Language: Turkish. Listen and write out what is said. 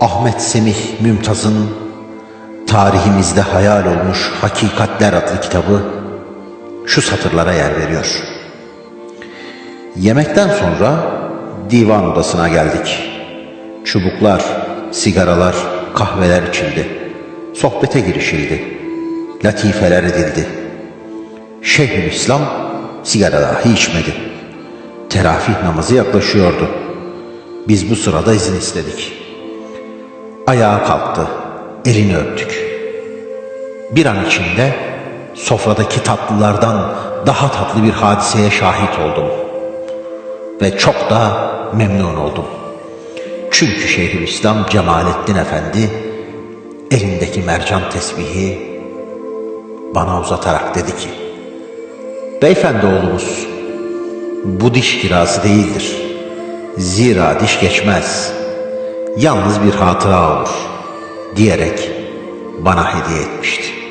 Ahmet Semih Mümtaz'ın tarihimizde hayal olmuş Hakikatler adlı kitabı şu satırlara yer veriyor. Yemekten sonra divan odasına geldik. Çubuklar, sigaralar, kahveler içildi. Sohbete girişildi. Latifeler edildi. Şeyhülislam sigara dahi içmedi. Teravih namazı yaklaşıyordu. Biz bu sırada izin istedik. Ayağa kalktı. Elini öptük. Bir an içinde sofradaki tatlılardan daha tatlı bir hadiseye şahit oldum. Ve çok da memnun oldum. Çünkü Şeyhülislam Cemalettin Efendi elindeki mercan tesbihi bana uzatarak dedi ki Beyefendi oğlumuz bu diş kirası değildir. Zira diş geçmez. Yalnız bir hatıra olur diyerek bana hediye etmişti.